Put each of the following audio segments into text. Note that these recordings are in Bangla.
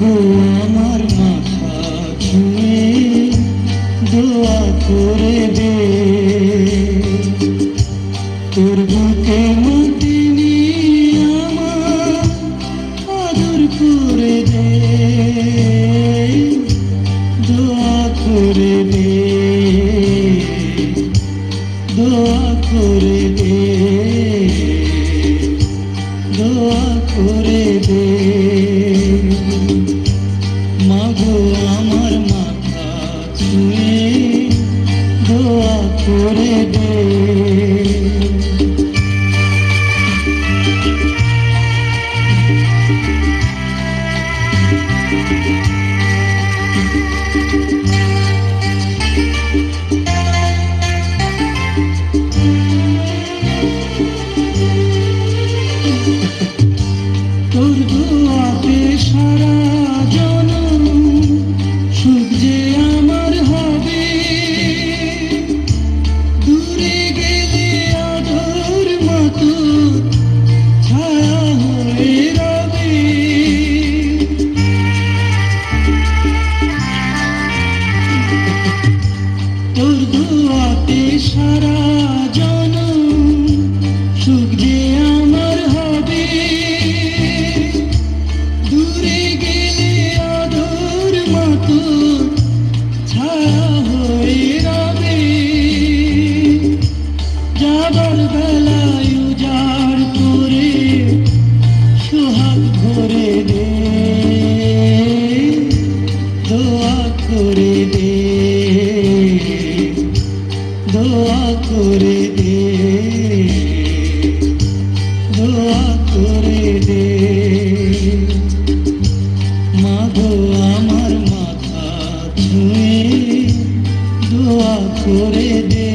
গো আমার মাথা ছুঁয়ে দোয়া করে দে। তোর বুকে আমার আদর করে দে। দোয়া করে দে। দোয়া করে দে। দোয়া করে করে দে। দোয়া করে দে। দোয়া করে দে। মাগো আমার মাথা ছুঁয়ে দোয়া করে দে।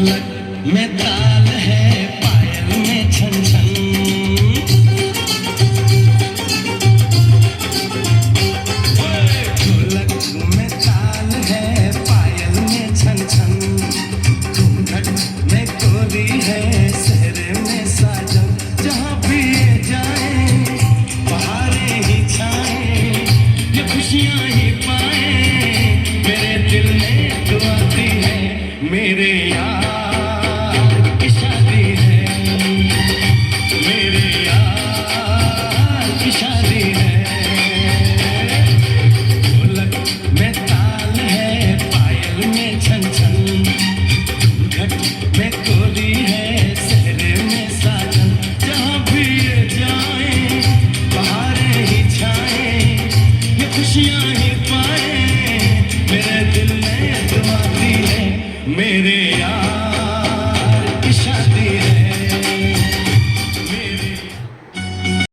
में ताल है पायल में में ताल है पायल में में है में जहाँ जाए ही छाए खुशियाँ ही पाए। मेरे दिल में तो है, मेरे यार। मेरे